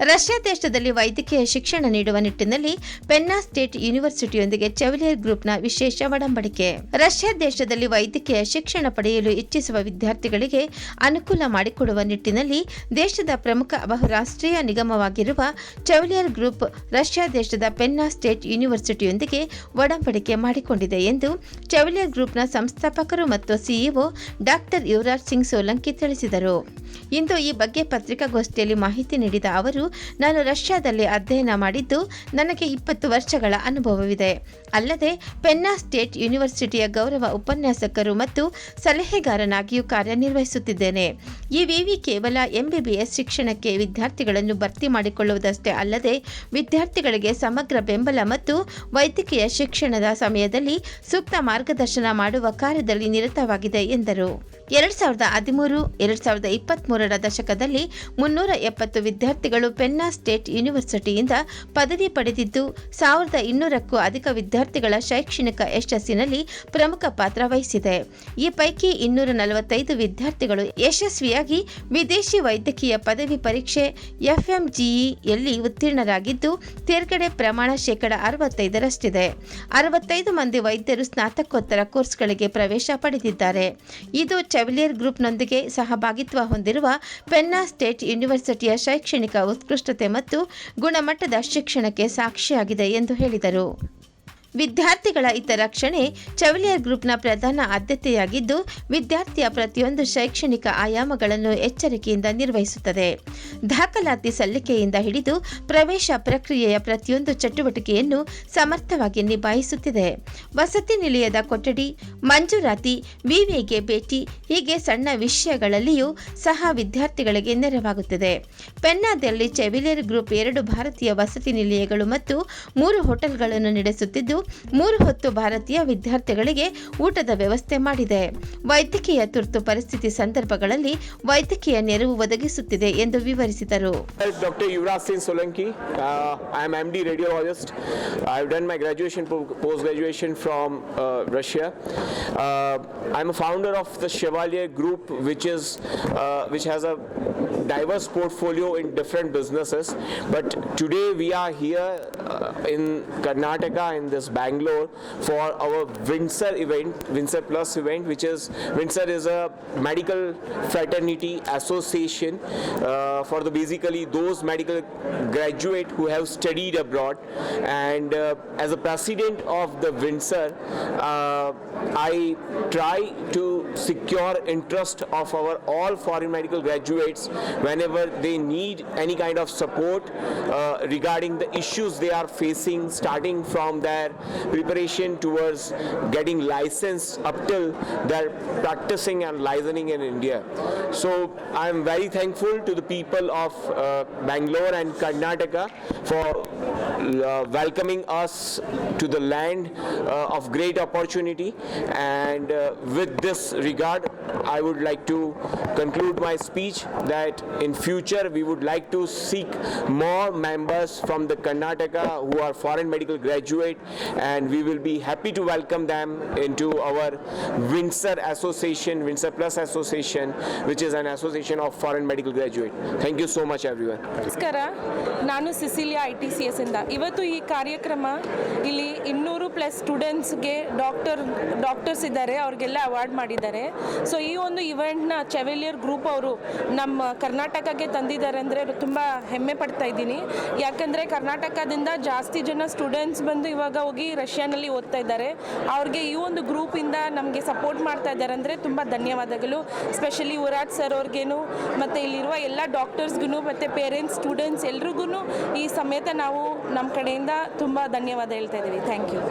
Russia ದೇಶದಲ್ಲಿ ವೈದ್ಯಕೀಯ ಶಿಕ್ಷಣ ನೀಡುವ ನಿಟ್ಟಿನಲ್ಲಿ ಪೆನ್ನಾ ಸ್ಟೇಟ್ ಯೂನಿವರ್ಸಿಟಿಯೊಂದಿಗೆ ಚೆವಿಲಿಯರ್ ಗ್ರೂಪ್ನ ವಿಶೇಷ ಒಡಂಬಡಿಕೆ. ರಷ್ಯಾ ದೇಶದಲ್ಲಿ ವೈದ್ಯಕೀಯ ಶಿಕ್ಷಣ ಪಡೆಯಲು ಇಚ್ಛಿಸುವ ವಿದ್ಯಾರ್ಥಿಗಳಿಗೆ ಅನುಕೂಲ ಮಾಡಿಕೊಡುವ ನಿಟ್ಟಿನಲ್ಲಿ ದೇಶದ ಪ್ರಮುಖ ಬಹುರಾಷ್ಟ್ರೀಯ ನಿಗಮವಾಗಿರುವ ಚವಲಿಯರ್ ಗ್ರೂಪ್ ರಷ್ಯಾ ದೇಶದ ಪೆನ್ನಾ ಸ್ಟೇಟ್ ಯೂನಿವರ್ಸಿಟಿಯೊಂದಿಗೆ ಒಡಂಬಡಿಕೆ ಮಾಡಿಕೊಂಡಿದೆ ಎಂದು ಚೆವಿಲಿಯರ್ ಗ್ರೂಪ್ನ ಸಂಸ್ಥಾಪಕರು ಮತ್ತು ಸಿಇಒ ಡಾಕ್ಟರ್ ಯುವರಾಜ್ ಸಿಂಗ್ ಸೋಲಂಕಿ ತಿಳಿಸಿದರು. ಇಂದು ಈ ಬಗ್ಗೆ ಪತ್ರಿಕಾಗೋಷ್ಠಿಯಲ್ಲಿ ಮಾಹಿತಿ ನೀಡಿದ ಅವರು ನಾನು ರಷ್ಯಾದಲ್ಲಿ ಅಧ್ಯಯನ ಮಾಡಿದ್ದು ನನಗೆ ಇಪ್ಪತ್ತು ವರ್ಷಗಳ ಅನುಭವವಿದೆ. ಅಲ್ಲದೆ ಪೆನ್ನಾ ಸ್ಟೇಟ್ ಯೂನಿವರ್ಸಿಟಿಯ ಗೌರವ ಉಪನ್ಯಾಸಕರು ಮತ್ತು ಸಲಹೆಗಾರನಾಗಿಯೂ ಕಾರ್ಯನಿರ್ವಹಿಸುತ್ತಿದ್ದೇನೆ. ಈ ವಿವಿ ಕೇವಲ ಎಂಬಿಬಿಎಸ್ ಶಿಕ್ಷಣಕ್ಕೆ ವಿದ್ಯಾರ್ಥಿಗಳನ್ನು ಭರ್ತಿ ಮಾಡಿಕೊಳ್ಳುವುದಷ್ಟೇ ಅಲ್ಲದೆ ವಿದ್ಯಾರ್ಥಿಗಳಿಗೆ ಸಮಗ್ರ ಬೆಂಬಲ ಮತ್ತು ವೈದ್ಯಕೀಯ ಶಿಕ್ಷಣದ ಸಮಯದಲ್ಲಿ ಸೂಕ್ತ ಮಾರ್ಗದರ್ಶನ ಮಾಡುವ ಕಾರ್ಯದಲ್ಲಿ ನಿರತವಾಗಿದೆ ಎಂದರು. ಎರಡ್ ಸಾವಿರದ ಹದಿಮೂರು, ಎರಡ್ ಸಾವಿರದ ಇಪ್ಪತ್ತ್ಮೂರರ ದಶಕದಲ್ಲಿ ಮುನ್ನೂರ ಎಪ್ಪತ್ತು ವಿದ್ಯಾರ್ಥಿಗಳು ಪೆನ್ನಾ ಸ್ಟೇಟ್ ಯೂನಿವರ್ಸಿಟಿಯಿಂದ ಪದವಿ ಪಡೆದಿದ್ದು ಸಾವಿರದ ಇನ್ನೂರಕ್ಕೂ ಅಧಿಕ ವಿದ್ಯಾರ್ಥಿಗಳ ಶೈಕ್ಷಣಿಕ ಯಶಸ್ಸಿನಲ್ಲಿ ಪ್ರಮುಖ ಪಾತ್ರ ವಹಿಸಿದೆ. ಈ ಪೈಕಿ ಇನ್ನೂರ ನಲವತ್ತೈದು ವಿದ್ಯಾರ್ಥಿಗಳು ಯಶಸ್ವಿಯಾಗಿ ವಿದೇಶಿ ವೈದ್ಯಕೀಯ ಪದವಿ ಪರೀಕ್ಷೆ ಎಫ್ಎಂಜಿಇಯಲ್ಲಿ ಉತ್ತೀರ್ಣರಾಗಿದ್ದು, ತೇರ್ಗಡೆ ಪ್ರಮಾಣ ಶೇಕಡ ಅರವತ್ತೈದರಷ್ಟಿದೆ. ಅರವತ್ತೈದು ಮಂದಿ ವೈದ್ಯರು ಸ್ನಾತಕೋತ್ತರ ಕೋರ್ಸ್ಗಳಿಗೆ ಪ್ರವೇಶ ಪಡೆದಿದ್ದಾರೆ. ಇದು ಚೆವಿಲಿಯರ್ ಗ್ರೂಪ್ನೊಂದಿಗೆ ಸಹಭಾಗಿತ್ವ ಹೊಂದಿರುವ ಪೆನ್ನಾ ಸ್ಟೇಟ್ ಯೂನಿವರ್ಸಿಟಿಯ ಶೈಕ್ಷಣಿಕ ಉತ್ಕೃಷ್ಟತೆ ಮತ್ತು ಗುಣಮಟ್ಟದ ಶಿಕ್ಷಣಕ್ಕೆ ಸಾಕ್ಷಿಯಾಗಿದೆ ಎಂದು ಹೇಳಿದರು. ವಿದ್ಯಾರ್ಥಿಗಳ ಹಿತರಕ್ಷಣೆ ಚವಲಿಯರ್ ಗ್ರೂಪ್ನ ಪ್ರಧಾನ ಆದ್ಯತೆಯಾಗಿದ್ದು, ವಿದ್ಯಾರ್ಥಿಯ ಪ್ರತಿಯೊಂದು ಶೈಕ್ಷಣಿಕ ಆಯಾಮಗಳನ್ನು ಎಚ್ಚರಿಕೆಯಿಂದ ನಿರ್ವಹಿಸುತ್ತದೆ. ದಾಖಲಾತಿ ಸಲ್ಲಿಕೆಯಿಂದ ಹಿಡಿದು ಪ್ರವೇಶ ಪ್ರಕ್ರಿಯೆಯ ಪ್ರತಿಯೊಂದು ಚಟುವಟಿಕೆಯನ್ನು ಸಮರ್ಥವಾಗಿ ನಿಭಾಯಿಸುತ್ತಿದೆ. ವಸತಿ ನಿಲಯದ ಕೊಠಡಿ, ಮಂಜೂರಾತಿ, ವಿವಿಗೆ ಭೇಟಿ, ಹೀಗೆ ಸಣ್ಣ ವಿಷಯಗಳಲ್ಲಿಯೂ ಸಹ ವಿದ್ಯಾರ್ಥಿಗಳಿಗೆ ನೆರವಾಗುತ್ತದೆ. ಪೆನ್ನಾದಲ್ಲಿ ಚೆವಿಲಿಯರ್ ಗ್ರೂಪ್ ಎರಡು ಭಾರತೀಯ ವಸತಿ ನಿಲಯಗಳು ಮತ್ತು ಮೂರು ಹೋಟೆಲ್ಗಳನ್ನು ನಡೆಸುತ್ತಿದ್ದು ಮೂರು ಹೊತ್ತು ಭಾರತೀಯ ವಿದ್ಯಾರ್ಥಿಗಳಿಗೆ ಊಟದ ವ್ಯವಸ್ಥೆ ಮಾಡಿದೆ. ವೈದ್ಯಕೀಯ ತುರ್ತು ಪರಿಸ್ಥಿತಿ ಸಂದರ್ಭಗಳಲ್ಲಿ ವೈದ್ಯಕೀಯ ನೆರವು ಒದಗಿಸುತ್ತಿದೆ ಎಂದು ವಿವರಿಸಿದರು. Doctor Yuvraj Singh Solanki I am M D MD I I've done my graduation post graduation from Russia I am founder of the Chevalier group which is which has a diverse portfolio in different businesses. But today we are here uh, in Karnataka in this Bangalore for our Windsor event, Windsor Plus event, which is Windsor is a medical fraternity association uh, for the basically those medical graduate who have studied abroad. And uh, as a president of the Windsor, uh, I try to secure interest of our all foreign medical graduates whenever they need any kind of support uh, regarding the issues they are facing starting from their preparation towards getting licensed up till their practicing and licensing in India. So I am very thankful to the people of uh, Bangalore and Karnataka for uh, welcoming us to the land uh, of great opportunity and uh, with this regard I would like to conclude my speech that in future we would like to seek more members from the Karnataka who are foreign medical graduate and we will be happy to welcome them into our Windsor Association, Windsor Plus Association which is an association of foreign medical graduate. Thank you so much everyone. ನಮಸ್ಕಾರ ನಾನು Cecilia I T C S ಇಂದ ಇವತ್ತು ಈ ಕಾರ್ಯಕ್ರಮ ಇಲ್ಲಿ ಇನ್ನೂರು plus ಸ್ಟೂಡೆಂಟ್ಸ್ಗೆ doctor doctors ಇದ್ದಾರೆ, ಅವ್ರಿಗೆಲ್ಲ ಅವಾರ್ಡ್ ಮಾಡಿದ್ದಾರೆ. ಸೊ ಈ ಒಂದು ಇವೆಂಟ್ನ ಚೆವೆಲಿಯರ್ ಗ್ರೂಪ್ ಅವರು ನಮ್ಮ ಕರ್ನಾಟಕಕ್ಕೆ ತಂದಿದ್ದಾರೆ ಅಂದರೆ ತುಂಬ ಹೆಮ್ಮೆ ಪಡ್ತಾ ಇದ್ದೀನಿ. ಯಾಕಂದರೆ ಕರ್ನಾಟಕದಿಂದ ಜಾಸ್ತಿ ಜನ ಸ್ಟೂಡೆಂಟ್ಸ್ ಬಂದು ಇವಾಗ ಹೋಗಿ ರಷ್ಯಾನಲ್ಲಿ ಓದ್ತಾ ಇದ್ದಾರೆ. ಅವ್ರಿಗೆ ಈ ಒಂದು ಗ್ರೂಪಿಂದ ನಮಗೆ ಸಪೋರ್ಟ್ ಮಾಡ್ತಾ ಇದ್ದಾರೆ ಅಂದರೆ ತುಂಬ ಧನ್ಯವಾದಗಳು. ಸ್ಪೆಷಲಿ ಯುವರಾಜ್ ಸರ್ ಅವ್ರಿಗೇನು, ಮತ್ತು ಇಲ್ಲಿರುವ ಎಲ್ಲ ಡಾಕ್ಟರ್ಸ್ಗೂ ಮತ್ತು ಪೇರೆಂಟ್ಸ್ ಸ್ಟೂಡೆಂಟ್ಸ್ ಎಲ್ರಿಗೂ ಈ ಸಮೇತ ನಾವು ನಮ್ಮ ಕಡೆಯಿಂದ ತುಂಬ ಧನ್ಯವಾದ ಹೇಳ್ತಾ ಇದ್ದೀವಿ. Thank you